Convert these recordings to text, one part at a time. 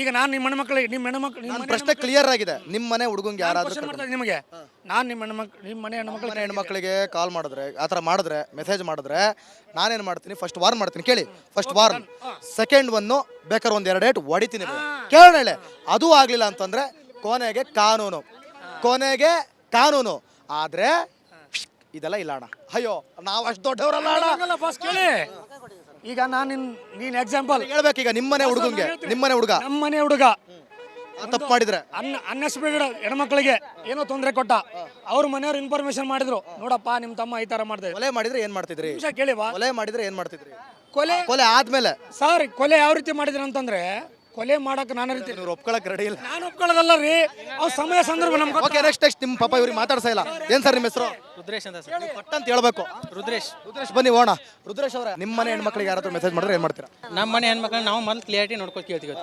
ಈಗ ನಾನು ನಿಮ್ಮ ಹೆಣ್ಮಕ್ಳಿಗೆ ನಿಮ್ಮ ಹೆಣ್ಮಕ್ಳು ನಿಮ್ಮ ನನ್ನ ಮನೆ ಪ್ರಶ್ನೆ ಕ್ಲಿಯರ್ ಆಗಿದೆ. ನಿಮ್ಮ ಮನೆ ಹುಡುಗಂಗೆ ಯಾರಾದ್ರೂ ಕ್ವಶನ್ ಮಾಡ್ತಾ ನಿಮಗೆ. ನಾನು ನಿಮ್ಮ ಹೆಣ್ಮಕ್ಳು ನಿಮ್ಮ ಮನೆ ಹೆಣ್ಮಕ್ಳು ಮನೆ ಹೆಣ್ಮಕ್ಳಿಗೆ ಕಾಲ್ ಮಾಡಿದ್ರೆ ಆ ಥರ ಮಾಡಿದ್ರೆ ಮೆಸೇಜ್ ಮಾಡಿದ್ರೆ ನಾನೇನು ಮಾಡ್ತೀನಿ ಫಸ್ಟ್ ವಾರ್ನ್ ಮಾಡ್ತೀನಿ ಕೇಳಿ. ಫಸ್ಟ್ ವಾರ್ನ್ ಸೆಕೆಂಡ್ ಒನ್ನು ಬೇಕಾದ್ರೆ ಒಂದು ಎರಡು ಏಟ್ ಹೊಡಿತೀನಿ ಕೇಳೋಣ ಹೇಳಿ ಅದು ಆಗಲಿಲ್ಲ ಅಂತಂದ್ರೆ ಕೊನೆಗೆ ಕಾನೂನು. ಕೊನೆಗೆ ಕಾನೂನು. ಆದರೆ ಇದೆಲ್ಲ ಇಲ್ಲ ಅಣ್ಣ. ಅಯ್ಯೋ ನಾವು ಅಷ್ಟು ದೊಡ್ಡವರಲ್ಲ ಅಣ್ಣ. ಕೇಳಿ. ಈಗ ನಾನು ನಿನ್ ಎಕ್ಸಾಂಪಲ್ ಹೇಳ್ಬೇಕೀಗ ನಿಮ್ಮನೆ ಹುಡುಗಂಗೆ ನಿಮ್ಮನೆ ಹುಡುಗ. ನಮ್ಮನೆ ಹುಡುಗ. ತಪ್ಪು ಮಾಡಿದ್ರೆ. ಅನ್ನ ಅನ್ಎಕ್ಸ್ಪೆಕ್ಟೆಡ್ ಹೆಣ್ಮಕ್ಳಿಗೆ. ಏನೋ ತೊಂದರೆ ಕೊಟ್ಟ. ಅವ್ರ ಮನೆಯವ್ರು ಇನ್ಫಾರ್ಮೇಶನ್ ಮಾಡಿದ್ರು. ನೋಡಪ್ಪ ನಿಮ್ಮ ತಮ್ಮ ಈ ತರ ಮಾಡ್ತಾ ಇದ್ದಾರೆ. ಕೊಲೆ ಮಾಡಿದ್ರೆ ಏನ್ ಮಾಡ್ತಿದ್ರಿ? ನಿಮಿಷ ಕೇಳಿ ಬಾ. ಕೊಲೆ ಮಾಡಿದ್ರೆ ಏನ್ ಮಾಡ್ತಿದ್ರಿ? ಕೊಲೆ ಕೊಲೆ ಆದ್ಮೇಲೆ. ಸರ್ ಕೊಲೆ ಯಾವ ರೀತಿ ಮಾಡಿದ್ರು ಅಂತಂದ್ರೆ ಕೊಲೆ ಮಾಡಕ್ ನಾನು ರೀತಿ ಇವ್ರು ಒಪ್ಕೊಳಕ್ ರೆಡಿ ಇಲ್ಲ. ನಾನು ಒಪ್ಕೊಳ್ಳೋದಲ್ಲ ರೀ. ಅವ್ ಸಮಯ ಸಂದರ್ಭ ನಮ್ಗೆ ಓಕೆ ನೆಕ್ಸ್ಟ್ ನೆಕ್ಸ್ಟ್ ನಿಮ್ಮ ಪಾಪ ಇವ್ರಿಗೆ ಮಾತಾಡ್ಸಾ ಇಲ್ಲ. ಏನ್ ಸರ್ ನಿಮ್ಮ ಹೆಸರು? ರುದ್ರೇಶ್ ಅಂತ ಸರ್. ಪಟ್ಟ ಅಂತ ಹೇಳ್ಬೇಕು. ರುದ್ರೇಶ್. ರುದ್ರೇಶ್ ಬನ್ನಿ ಓಣ. ರುದ್ರೇಶ್ ಅವರ ನಿಮ್ಮ ಮನೆ ಹೆಣ್ಮಕ್ಳಿಗೆ ಯಾರಾದ್ರೂ ಮೆಸೇಜ್ ಮಾಡಿದ್ರೆ ಏನ್ ಮಾಡ್ತೀರಾ? ನಮ್ಮ ಮನೆ ಹೆಣ್ಮಕ್ಳನ್ನ ನಾವು ಮೊದಲು ಕ್ಲಿಯರಿಟಿ ನೋಡ್ಕೊಂಡು ಕೇಳ್ತೀವಿ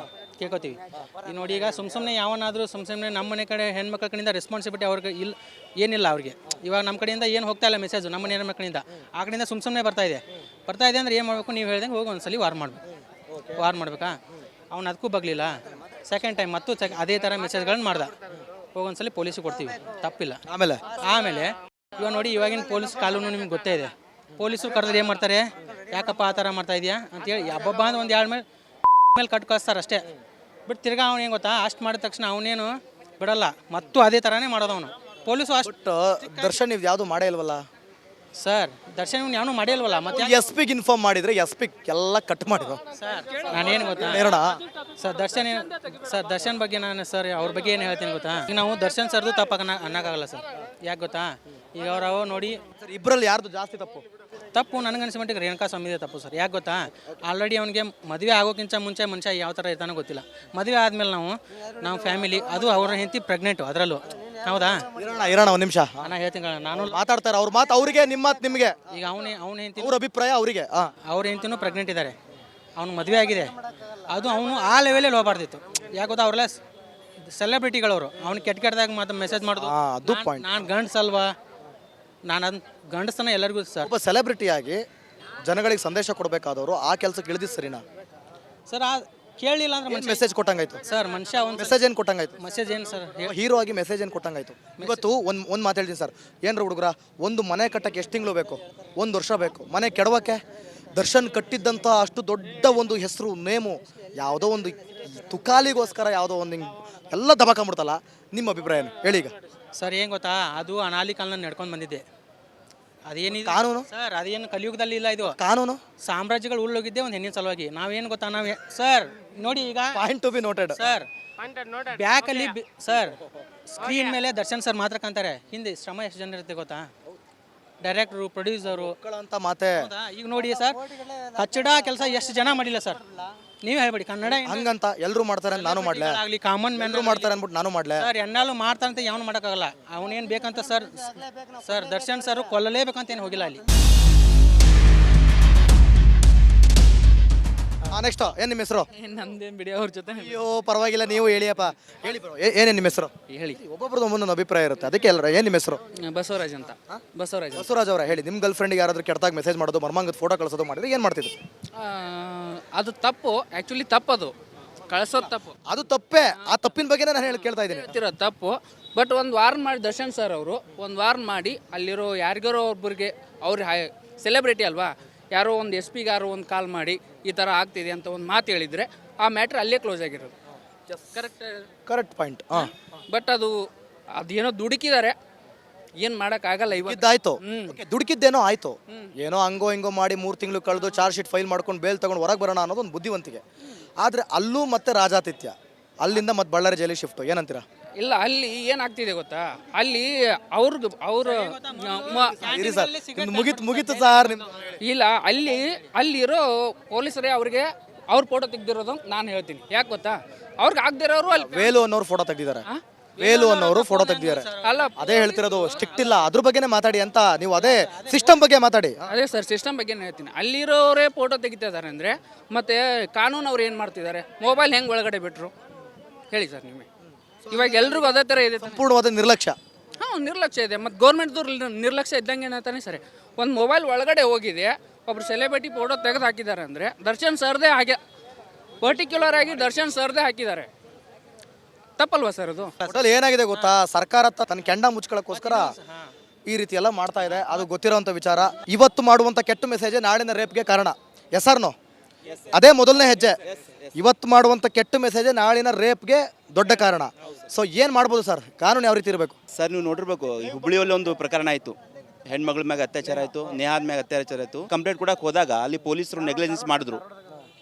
ಕೇಳ್ಕೊತೀವಿ. ಈಗ ನೋಡಿ ಈಗ ಸುಮ್ ಸುಮ್ಮನೆ ಯಾವನಾದರೂ ಸುಮ್ ಸುಮ್ನೆ ನಮ್ಮ ಮನೆ ಕಡೆ ಹೆಣ್ಮಕ್ಳ ಕಡೆಯಿಂದ ರೆಸ್ಪಾನ್ಸಿಬಿಲಿಟಿ ಅವ್ರಿಗೆ ಇಲ್ಲ ಏನಿಲ್ಲ ಅವ್ರಿಗೆ. ಇವಾಗ ನಮ್ಮ ಕಡೆಯಿಂದ ಏನು ಹೋಗ್ತಾ ಇಲ್ಲ ಮೆಸೇಜು ನಮ್ಮ ಮನೆ ಹೆಣ್ಮಕ್ಳಿಂದ. ಆ ಕಡೆಯಿಂದ ಸುಮ್ ಸುಮ್ಮನೆ ಬರ್ತಾ ಇದೆ. ಬರ್ತಾ ಇದೆ ಅಂದ್ರೆ ಏನು ಮಾಡಬೇಕು? ನೀವು ಹೇಳ್ದಂಗೆ ಹೋಗಿ ಒಂದ್ಸಲಿ ವಾರ್ ಮಾಡಬೇಕು. ವಾರ್ ಮಾಡ್ಬೇಕಾ? ಅವ್ನು ಅದಕ್ಕೂ ಬಗ್ಲಿಲ್ಲ. ಸೆಕೆಂಡ್ ಟೈಮ್ ಮತ್ತು ಅದೇ ಥರ ಮೆಸೇಜ್ಗಳನ್ನು ಮಾಡ್ದ. ಹೋಗೊಂದ್ಸಲ ಪೊಲೀಸಿಗೆ ಕೊಡ್ತೀವಿ. ತಪ್ಪಿಲ್ಲ. ಆಮೇಲೆ? ಆಮೇಲೆ ಇವಾಗ ನೋಡಿ ಇವಾಗಿನ ಪೊಲೀಸ್ ಕಾನೂನು ನಿಮ್ಗೆ ಗೊತ್ತೇ ಇದೆ. ಪೊಲೀಸರು ಕರೆದ್ರೆ ಏನು ಮಾಡ್ತಾರೆ? ಯಾಕಪ್ಪ ಆ ಥರ ಮಾಡ್ತಾ ಇದೆಯಾ? ಅಂತೇಳಿ ಹಬ್ಬಬ್ಬ ಅಂದ್ರೆ ಒಂದು ಎರಡು ಮೇಲೆ ಮೇಲೆ ಕಟ್ ಕಳಿಸ್ತಾರೆ ಅಷ್ಟೇ. ಬಿಟ್ಟು ತಿರ್ಗಾ ಅವ್ನು ಏನು ಗೊತ್ತಾ? ಅಷ್ಟು ಮಾಡಿದ ತಕ್ಷಣ ಅವನೇನು ಬಿಡಲ್ಲ. ಮತ್ತು ಅದೇ ಥರನೇ ಮಾಡೋದು ಅವನು. ಪೊಲೀಸು ಅಷ್ಟು ದರ್ಶನ್ ನೀವು ಯಾವುದು ಮಾಡೇ ಇಲ್ವಲ್ಲ? ಸರ್ ದರ್ಶನ್ ಇವ್ನು ಯಾವನು ಮಾಡಿಲ್ವಲ್ಲ ಮತ್ತೆ ಎಸ್ ಪಿಗೆ ಇನ್ಫಾರ್ಮ್ ಮಾಡಿದ್ರೆ ಎಸ್ ಪಿ ಎಲ್ಲ ಕಟ್ ಮಾಡಿದ್ರು. ಸರ್ ನಾನೇನು ಗೊತ್ತಾ? ಎರಡ? ಸರ್ ದರ್ಶನ್ ಏನು ಸರ್ ದರ್ಶನ್ ಬಗ್ಗೆ ನಾನು ಸರ್ ಅವ್ರ ಬಗ್ಗೆ ಏನು ಹೇಳ್ತೀನಿ ಗೊತ್ತಾ? ಈಗ ನಾವು ದರ್ಶನ್ ಸರ್ದು ತಪ್ಪಾಗ ಅನ್ನೋಕ್ಕಾಗಲ್ಲ ಸರ್. ಯಾಕೆ ಗೊತ್ತಾ? ಈಗ ಅವ್ರವ ನೋಡಿ ಸರ್ ಇಬ್ಬರಲ್ಲಿ ಯಾರ್ದು ಜಾಸ್ತಿ ತಪ್ಪು? ತಪ್ಪು ನನಗನ್ಸಿದ ಮಟ್ಟಿಗೆ ರೇಣುಕಾ ಸ್ವಾಮಿದೆ ತಪ್ಪು ಸರ್. ಯಾಕೆ ಗೊತ್ತಾ? ಆಲ್ರೆಡಿ ಅವನಿಗೆ ಮದುವೆ ಆಗೋಕ್ಕಿಂತ ಮುಂಚೆ ಮನುಷ್ಯ ಯಾವ ಥರ ಇರ್ತಾನೋ ಗೊತ್ತಿಲ್ಲ. ಮದುವೆ ಆದಮೇಲೆ ನಾವು ನಮ್ಮ ಫ್ಯಾಮಿಲಿ ಅದು ಅವ್ರ ಹೆಂಡತಿ ಪ್ರೆಗ್ನೆಂಟು ಅದರಲ್ಲೂ. ಹೌದಾ? ಇರೋಣ ಇರೋಣ ಒಂದು ನಿಮಿಷ. ನಾನು ಹೇಳ್ತೀನಿ ಕಣ, ನಾನು ಮಾತಾಡ್ತಾರೆ ಅವ್ರ ಮಾತು ಅವರಿಗೆ ನಿಮ್ಮ ಮಾತು ನಿಮಗೆ. ಈಗ ಅವನೇ ಅವನ ಹೆಂಡತಿ ಅವ್ರ ಅಭಿಪ್ರಾಯ ಅವರಿಗೆ ಅವ್ರ ಹೆಂಡತಿನೂ ಪ್ರೆಗ್ನೆಂಟ್ ಇದ್ದಾರೆ ಅವ್ನು ಮದುವೆ ಆಗಿದೆ. ಅದು ಅವನು ಆ ಲೆವೆಲಲ್ಲಿ ಹೋಗ್ಬಾರ್ದಿತ್ತು. ಯಾಕೆ ಗೊತ್ತಾ ಅವ್ರಲ್ಲ ಸೆಲೆಬ್ರಿಟಿಗಳವರು ಅವ್ನು ಕೆಟ್ಟ ಕೆಟ್ಟದಾಗ ಮಾತು ಮೆಸೇಜ್ ಮಾಡೋದು. ಹಾ, ಅದು point. ನಾನು ಗಂಡಸಲ್ವಾ ನಾನು ಅದ್ ಗಂಡಸನ ಎಲ್ಲರಿಗೂ ಸರ್ ಒಬ್ಬ ಸೆಲೆಬ್ರಿಟಿಯಾಗಿ ಜನಗಳಿಗೆ ಸಂದೇಶ ಕೊಡಬೇಕಾದವರು ಆ ಕೆಲಸಕ್ಕೆ ಇಳಿದಿದ್ದು ಸರಿನಾ? ಸರ್ ಆ ಕೇಳಲಿಲ್ಲ ಅಂದ್ರೆ ಮನುಷ್ಯ ಮೆಸೇಜ್ ಕೊಟ್ಟಂಗಾಯ್ತು? ಸರ್ ಮನುಷ್ಯ ಒಂದು ಮೆಸೇಜ್ ಏನು ಕೊಟ್ಟಂಗಾಯ್ತು? ಮೆಸೇಜ್ ಏನು ಸರ್? ಹೀರೋ ಆಗಿ ಮೆಸೇಜ್ ಏನು ಕೊಟ್ಟಂಗಾಯ್ತು? ಇವತ್ತು ಒಂದು ಒಂದು ಮಾತು ಹೇಳ್ತೀನಿ ಸರ್. ಏನ್ರ ಹುಡುಗರ? ಒಂದು ಮನೆ ಕಟ್ಟಕ್ಕೆ ಎಷ್ಟು ತಿಂಗಳು ಬೇಕು? ಒಂದು ವರ್ಷ ಬೇಕು. ಮನೆ ಕೆಡವಕ್ಕೆ? ದರ್ಶನ್ ಕಟ್ಟಿದ್ದಂಥ ಅಷ್ಟು ದೊಡ್ಡ ಒಂದು ಹೆಸರು ನೇಮು ಯಾವುದೋ ಒಂದು ತುಕಾಲಿಗೋಸ್ಕರ ಯಾವುದೋ ಒಂದು ಹಿಂಗೆ ಎಲ್ಲ ದಬಾಕೊಂಬಿಡ್ತಲ್ಲ? ನಿಮ್ಮ ಅಭಿಪ್ರಾಯ ಹೇಳಿ ಈಗ. ಸರ್ ಏನು ಗೊತ್ತಾ? ಅದು ಅನಾಲಿ ಕಾಲನ ನಡ್ಕೊಂಡು ಬಂದಿದ್ದೆ. ಅದೇನಿದೆ? ಕಾನೂನು? ಸರ್ ಅದೇನು ಕಲಿಯುಗದಲ್ಲಿ ಇಲ್ಲ ಇದು. ಕಾನೂನು? ಸಾಮ್ರಾಜ್ಯಗಳು ಉಳ್ಳೋಗಿದ್ದೆ ಒಂದು ಹೆಣ್ಣಿನ ಸಲುವಾಗಿ. ನಾವೇನು ಗೊತ್ತಾ ನಾವೇ ಸರ್ ನೋಡಿ ಈಗ point to be noted sir ಬ್ಯಾಕಲ್ಲಿ ಬಿ- ಸರ್ ಸ್ಕ್ರೀನ್ ಮೇಲೆ ದರ್ಶನ್ ಸರ್ ಮಾತ್ರ ಕಾಣ್ತಾರೆ. ಹಿಂದೆ ಶ್ರಮ ಎಷ್ಟು ಜನ ಇರುತ್ತೆ ಗೊತ್ತಾ? Director producer. ಅಂತ ಮಾತೆ. ಈಗ ನೋಡಿ ಸರ್ ಕಚ್ಚಡ ಕೆಲಸ ಎಷ್ಟು ಜನ ಮಾಡಿಲ್ಲ ಸರ್? ನೀವೇ ಹೇಳ್ಬೇಡಿ ಕನ್ನಡ ಹಂಗಂತ ಎಲ್ಲರೂ ಮಾಡ್ತಾರೆ ಅಂತ ನಾನು ಮಾಡ್ಲೆ. ಆಗ್ಲಿ ಕಾಮನ್ ಮ್ಯಾನ್ ಮಾಡ್ತಾರೆ ಅಂದ್ಬಿಟ್ಟು ನಾನು ಮಾಡ್ಲೆ. ಸರ್ ಎನ್ನಾಲು ಮಾಡ್ತಾರಂತ ಯಾವನು ಮಾಡೋಕ್ಕಾಗಲ್ಲ. ಅವನೇನು ಬೇಕಂತ ಸರ್ ಸರ್ ದರ್ಶನ್ ಸರ್ ಕೊಲ್ಲಲೇಬೇಕಂತ ಏನು ಹೋಗಿಲ್ಲ ಅಲ್ಲಿ. ನೆಕ್ಸ್ಟ್ ಏನು ನಿಮ್ಮ ಹೆಸರು? ನಮ್ದೇನ್ ಬಿಡಿ ಅವ್ರ ಜೊತೆ ಅಯ್ಯೋ ಪರವಾಗಿಲ್ಲ ನೀವು ಹೇಳಿಯಪ್ಪ ಹೇಳಿ ಬ್ರೋ ಏನೇನ್ ನಿಮ್ಮ ಹೆಸರು? ಹೇಳಿ. ಒಬ್ಬೊಬ್ರದ್ದು ಒಂದೊಂದು ಅಭಿಪ್ರಾಯ ಇರುತ್ತೆ. ಅದಕ್ಕೆ ಎಲ್ಲರ ಏನು ನಿಮ್ಮ ಹೆಸರು? ಬಸವರಾಜ್ ಅಂತ. ಬಸವರಾಜ್. ಬಸವರಾಜ್ ಅವರ ಹೇಳಿ. ನಿಮ್ಮ ಗರ್ಲ್ ಫ್ರೆಂಡ್ಗೆ ಯಾರಾದ್ರೂ ಕೆಟ್ಟದಾಗ ಮೆಸೇಜ್ ಮಾಡೋದು ಮರ್ಮಾಂಗದ ಫೋಟೋ ಕಳಿಸೋದು ಮಾಡಿದ್ರೆ ಏನು ಮಾಡ್ತಿದ್ರು? ಅದು ತಪ್ಪು. ಆ್ಯಕ್ಚುಲಿ ತಪ್ಪದು. ಕಳ್ಸೋದು ತಪ್ಪು. ಅದು ತಪ್ಪೇ. ಆ ತಪ್ಪಿನ ಬಗ್ಗೆ ನಾನು ಹೇಳಿ ಕೇಳ್ತಾ ಇದ್ದೀನಿ. ತಪ್ಪು. ಬಟ್ ಒಂದು ವಾರ್ನ್ ಮಾಡಿ ದರ್ಶನ್ ಸರ್ ಅವರು ಒಂದು ವಾರ್ನ್ ಮಾಡಿ ಅಲ್ಲಿರೋ ಯಾರಿಗಾರೋ ಒಬ್ಬರಿಗೆ ಅವ್ರು ಸೆಲೆಬ್ರಿಟಿ ಅಲ್ವಾ ಯಾರೋ ಒಂದು ಎಸ್ ಪಿಗಾರು ಒಂದು ಕಾಲ್ ಮಾಡಿ ಈ ಥರ ಆಗ್ತಿದೆ ಅಂತ ಒಂದು ಮಾತು ಹೇಳಿದರೆ ಆ ಮ್ಯಾಟ್ರ್ ಅಲ್ಲೇ ಕ್ಲೋಸ್ ಆಗಿರೋದು. ಕರೆಕ್ಟ್ ಕರೆಕ್ಟ್ ಪಾಯಿಂಟ್ ಹಾಂ ಬಟ್ ಅದು ಅದೇನೋ ದುಡುಕಿದ್ದಾರೆ. ಏನು ಮಾಡೋಕ್ಕಾಗಲ್ಲ ಇವಾಗ. ಇದ್ದಾಯ್ತು. ದುಡುಕಿದ್ದೇನೋ ಆಯ್ತು. ಏನೋ ಹಂಗೋ ಹಿಂಗೋ ಮಾಡಿ ಮೂರು ತಿಂಗಳು ಕಳೆದು ಚಾರ್ಜ್ ಶೀಟ್ ಫೈಲ್ ಮಾಡ್ಕೊಂಡು ಬೇಲ್ ತಗೊಂಡು ಹೊರಗೆ ಬರೋಣ ಅನ್ನೋದು ಒಂದು ಬುದ್ಧಿವಂತಿಕೆ. ಆದರೆ ಅಲ್ಲೂ ಮತ್ತೆ ರಾಜಾತಿಥ್ಯ. ಅಲ್ಲಿಂದ ಮತ್ತೆ ಬಳ್ಳಾರಿ ಜೈಲಿಗೆ ಶಿಫ್ಟು ಏನಂತೀರಾ? ಇಲ್ಲ ಅಲ್ಲಿ ಏನಾಗ್ತಿದೆ ಗೊತ್ತಾ? ಅಲ್ಲಿ ಅವ್ರದ್ದು ಅವರು ಇರಿ ಸರ್ ನಿಮ್ದು ಮುಗೀತು ಮುಗೀತು ಸರ್ ನಿಮ್ದು ಇಲ್ಲ ಅಲ್ಲಿ ಅಲ್ಲಿರೋ ಪೊಲೀಸರೇ ಅವ್ರಿಗೆ ಅವ್ರ ಫೋಟೋ ತೆಗ್ದಿರೋದು ನಾನು ಹೇಳ್ತೀನಿ. ಯಾಕೆ ಗೊತ್ತಾ? ಅವ್ರಿಗೆ ಆಗದಿರೋರು ಅಲ್ಲಿ ವೇಲು ಅನ್ನೋರು ಫೋಟೋ ತೆಗ್ದಿದ್ದಾರೆ. ವೇಲು ಅನ್ನೋರು ಫೋಟೋ ತೆಗ್ದಿದ್ದಾರೆ. ಅಲ್ಲ ಅದೇ ಹೇಳ್ತಿರೋದು ಸ್ಟ್ರಿಕ್ಟ್ ಇಲ್ಲ. ಅದ್ರ ಬಗ್ಗೆನೇ ಮಾತಾಡಿ ಅಂತ ನೀವು ಅದೇ ಸಿಸ್ಟಮ್ ಬಗ್ಗೆ ಮಾತಾಡಿ. ಅದೇ ಸರ್ ಸಿಸ್ಟಮ್ ಬಗ್ಗೆ ಹೇಳ್ತೀನಿ. ಅಲ್ಲಿರೋರೇ ಫೋಟೋ ತೆಗಿತಾ ಇದ್ದಾರೆ ಅಂದರೆ ಮತ್ತೆ ಕಾನೂನು ಅವ್ರು ಏನು ಮಾಡ್ತಿದ್ದಾರೆ? ಮೊಬೈಲ್ ಹೆಂಗೆ ಒಳಗಡೆ ಬಿಟ್ರು? ಹೇಳಿ ಸರ್ ನಿಮಗೆ. ಇವಾಗ ಎಲ್ರಿಗೂ ಅದೇ ಥರ ಇದೆ ತಾನೆ? ಸಂಪೂರ್ಣವಾದ ನಿರ್ಲಕ್ಷ್ಯ. ಹಾಂ ನಿರ್ಲಕ್ಷ್ಯ ಇದೆ. ಮತ್ತು ಗೌರ್ಮೆಂಟ್ದವ್ರು ನಿರ್ಲಕ್ಷ್ಯ ಇದ್ದಂಗೆ ಏನಾಗ್ತಾನೆ ಸರಿ. ಒಂದು ಮೊಬೈಲ್ ಒಳಗಡೆ ಹೋಗಿದೆ ಒಬ್ರು ಸೆಲೆಬ್ರಿಟಿ ಫೋಟೋ ತೆಗೆದು ಹಾಕಿದ್ದಾರೆ ಅಂದರೆ ದರ್ಶನ್ ಸರ್ದೇ ಹಾಗೆ ಪರ್ಟಿಕ್ಯುಲರ್ ಆಗಿ ದರ್ಶನ್ ಸರ್ದೇ ಹಾಕಿದ್ದಾರೆ. ತಪ್ಪಲ್ವಾ ಸರ್ ಅದು? ಟೋಟಲ್ ಏನಾಗಿದೆ ಗೊತ್ತಾ? ಸರ್ಕಾರ ತ- ತನ್ನ ಕೆಂಡ ಮುಚ್ಕೊಳ್ಳೋಕ್ಕೋಸ್ಕರ ಈ ರೀತಿ ಎಲ್ಲ ಮಾಡ್ತಾ ಇದೆ. ಅದು ಗೊತ್ತಿರೋಂಥ ವಿಚಾರ. ಇವತ್ತು ಮಾಡುವಂಥ ಕೆಟ್ಟ ಮೆಸೇಜ್ ನಾಳಿನ ರೇಪ್ಗೆ ಕಾರಣ. ಎಸ್ ಆರ್ ನೋ ಅದೇ ಮೊದಲನೇ ಹೆಜ್ಜೆ. ಇವತ್ತು ಮಾಡುವಂಥ ಕೆಟ್ಟ ಮೆಸೇಜ್ ನಾಳಿನ ರೇಪ್ಗೆ ದೊಡ್ಡ ಕಾರಣ. ಸೊ ಏನು ಮಾಡ್ಬೋದು ಸರ್? ಕಾನೂನು ಯಾವ ರೀತಿ ಇರಬೇಕು? ಸರ್ ನೀವು ನೋಡಿರ್ಬೇಕು ಈ ಹುಬ್ಳಿಯಲ್ಲಿ ಒಂದು ಪ್ರಕರಣ ಆಯಿತು. ಹೆಣ್ಮಗಳ ಮ್ಯಾಗ ಅತ್ಯಾಚಾರ ಆಯಿತು ನೇಹಾದ ಮ್ಯಾಗ ಅತ್ಯಾಚಾರ ಆಯಿತು. ಕಂಪ್ಲೇಂಟ್ ಕೊಡಕ್ಕೆ ಹೋದಾಗ ಅಲ್ಲಿ ಪೊಲೀಸರು ನೆಗ್ಲಿಜೆನ್ಸ್ ಮಾಡಿದ್ರು.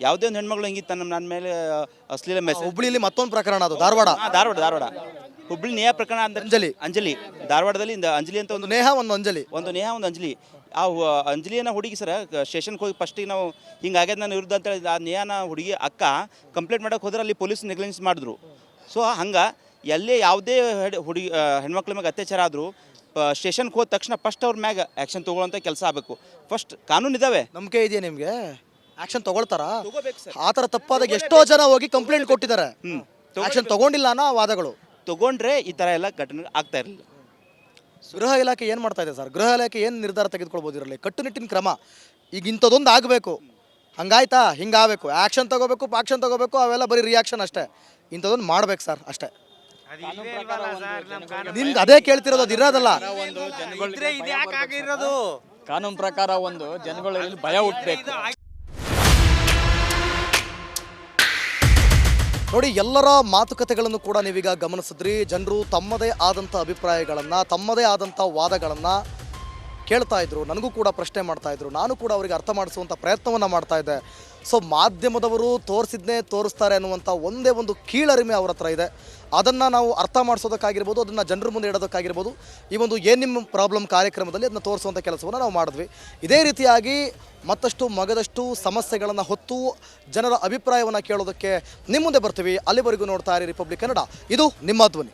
ಯಾವುದೇ ಒಂದು ಹೆಣ್ಮಗಳು ಹಿಂಗಿತ್ತು ನಮ್ಮ ನನ್ನ ಮೇಲೆ ಅಶ್ಲೀಲ ಮೆಸೇಜ್ ಹುಬ್ಬಳ್ಳಿಯಲ್ಲಿ ಮತ್ತೊಂದು ಪ್ರಕರಣ ಅದು ಧಾರವಾಡ. ಧಾರವಾಡ ಧಾರವಾಡ. ಹುಬ್ಳಿ ನೇಹ ಪ್ರಕರಣ ಅಂದ್ರೆ ಅಂಜಲಿ. ಅಂಜಲಿ. ಧಾರವಾಡದಲ್ಲಿ ಇಂದ ಅಂಜಲಿ ಅಂತ ಒಂದು ನೇಹ ಒಂದು ಅಂಜಲಿ. ಒಂದು ನೇಹ ಒಂದು ಅಂಜಲಿ. ಆ ಅಂಜಲಿಯನ್ನು ಹುಡುಗಿ ಸರ್ ಸ್ಟೇಷನ್ಗೆ ಹೋಗಿ ಫಸ್ಟಿಗೆ ನಾವು ಹಿಂಗಾಗ್ಯದ ನಾನು ವಿರುದ್ಧ ಅಂತ ಹೇಳಿ ಆ ನೇಹನ ಹುಡುಗಿ ಅಕ್ಕ ಕಂಪ್ಲೇಂಟ್ ಮಾಡೋಕೆ ಹೋದ್ರೆ ಅಲ್ಲಿ ಪೊಲೀಸ್ ನೆಗ್ಲೆನ್ಸ್ ಮಾಡಿದ್ರು. ಸೊ ಹಂಗೆ ಎಲ್ಲೇ ಯಾವುದೇ ಹೆಡ್- ಹುಡುಗಿ ಹೆಣ್ಮಕ್ಳ ಮ್ಯಾಗ ಅತ್ಯಾಚಾರ ಆದರೂ ಸ್ಟೇಷನ್ಗೆ ಹೋದ ತಕ್ಷಣ ಫಸ್ಟ್ ಅವ್ರ ಮ್ಯಾಗ ಆ್ಯಕ್ಷನ್ ತೊಗೊಳ್ಳೋಂಥ ಕೆಲಸ ಆಗಬೇಕು. ಫಸ್ಟ್ ಕಾನೂನು ಇದ್ದಾವೆ ನಂಬಿಕೆ ಇದೆಯಾ ನಿಮಗೆ? ಆ್ಯಕ್ಷನ್ ತೊಗೊಳ್ತಾರ? ಆ ಥರ ತಪ್ಪಾದಾಗ ಎಷ್ಟೋ ಜನ ಹೋಗಿ ಕಂಪ್ಲೇಂಟ್ ಕೊಟ್ಟಿದ್ದಾರೆ. ಹ್ಞೂ ಆ್ಯಕ್ಷನ್ ತಗೊಂಡಿಲ್ಲ ಅನ್ನೋ ವಾದಗಳು. ತಗೊಂಡ್ರೆ ಈ ಥರ ಎಲ್ಲ ಘಟನೆ ಆಗ್ತಾ ಇರಲಿಲ್ಲ. ಗೃಹ ಇಲಾಖೆ ಏನು ಮಾಡ್ತಾ ಇದೆ ಸರ್? ಗೃಹ ಇಲಾಖೆ ಏನು ನಿರ್ಧಾರ ತೆಗೆದುಕೊಳ್ಬೋದು ಇರಲಿ ಕಟ್ಟುನಿಟ್ಟಿನ ಕ್ರಮ. ಈಗ ಇಂಥದ್ದೊಂದು ಆಗಬೇಕು. ಹಂಗಾಯ್ತಾ? ಹಿಂಗಾಗಬೇಕು. ಆ್ಯಕ್ಷನ್ ತಗೋಬೇಕು ಪಾಕ್ಷನ್ ತಗೋಬೇಕು ಅವೆಲ್ಲ ಬರೀ ರಿಯಾಕ್ಷನ್ ಅಷ್ಟೇ. ಇಂಥದ್ದೊಂದು ಮಾಡ್ಬೇಕು ಸರ್ ಅಷ್ಟೇ. ನಿಮ್ಗೆ ಅದೇ ಕೇಳ್ತಿರೋದು ಅದು ಇರೋದಲ್ಲ. ಕಾನೂನು ಪ್ರಕಾರ ಒಂದು ಜನಗಳಲ್ಲಿ ಭಯ ಹುಟ್ಟಬೇಕು. ನೋಡಿ ಎಲ್ಲರ ಮಾತುಕತೆಗಳನ್ನು ಕೂಡ ನೀವೀಗ ಗಮನಿಸಿದ್ರಿ. ಜನರು ತಮ್ಮದೇ ಆದಂಥ ಅಭಿಪ್ರಾಯಗಳನ್ನು ತಮ್ಮದೇ ಆದಂಥ ವಾದಗಳನ್ನು ಕೇಳ್ತಾ ಇದ್ರು. ನನಗೂ ಕೂಡ ಪ್ರಶ್ನೆ ಮಾಡ್ತಾ ಇದ್ರು. ನಾನು ಕೂಡ ಅವರಿಗೆ ಅರ್ಥ ಮಾಡಿಸುವಂಥ ಪ್ರಯತ್ನವನ್ನು ಮಾಡ್ತಾ ಇದ್ದೆ. ಸೊ ಮಾಧ್ಯಮದವರು ತೋರಿಸಿದ್ನೇ ತೋರಿಸ್ತಾರೆ ಅನ್ನುವಂಥ ಒಂದೇ ಒಂದು ಕೀಳರಿಮೆ ಅವ್ರ ಹತ್ರ ಇದೆ. ಅದನ್ನು ನಾವು ಅರ್ಥ ಮಾಡಿಸೋದಕ್ಕಾಗಿರ್ಬೋದು, ಅದನ್ನು ಜನರ ಮುಂದೆ ಇಡೋದಕ್ಕಾಗಿರ್ಬೋದು, ಈ ಒಂದು ಏನು ನಿಮ್ಮ ಪ್ರಾಬ್ಲಮ್ ಕಾರ್ಯಕ್ರಮದಲ್ಲಿ ಅದನ್ನು ತೋರಿಸುವಂಥ ಕೆಲಸವನ್ನು ನಾವು ಮಾಡಿದ್ವಿ. ಇದೇ ರೀತಿಯಾಗಿ ಮತ್ತಷ್ಟು ಮಗದಷ್ಟು ಸಮಸ್ಯೆಗಳನ್ನು ಹೊತ್ತು ಜನರ ಅಭಿಪ್ರಾಯವನ್ನು ಕೇಳೋದಕ್ಕೆ ನಿಮ್ಮ ಮುಂದೆ ಬರ್ತೀವಿ. ಅಲ್ಲಿವರೆಗೂ ನೋಡ್ತಾ ಇರಿ ರಿಪಬ್ಲಿಕ್ ಕನ್ನಡ ಇದು ನಿಮ್ಮ ಧ್ವನಿ.